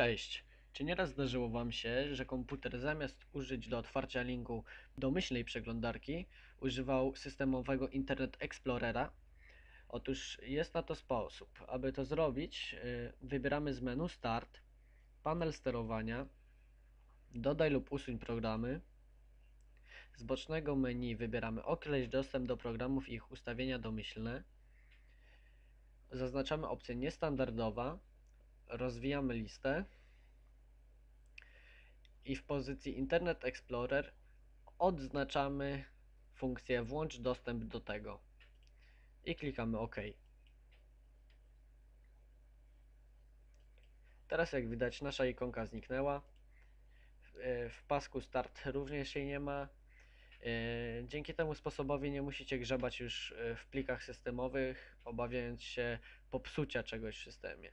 Cześć. Czy nieraz zdarzyło Wam się, że komputer zamiast użyć do otwarcia linku domyślnej przeglądarki, używał systemowego Internet Explorera? Otóż jest na to sposób. Aby to zrobić, yy, wybieramy z menu Start, panel sterowania, dodaj lub usuń programy. Z bocznego menu wybieramy określ dostęp do programów i ich ustawienia domyślne. Zaznaczamy opcję niestandardowa, rozwijamy listę i w pozycji Internet Explorer odznaczamy funkcję włącz dostęp do tego i klikamy OK. Teraz jak widać nasza ikonka zniknęła. W, pasku start również jej nie ma. E, Dzięki temu sposobowi nie musicie grzebać już e, w plikach systemowych, obawiając się popsucia czegoś w systemie.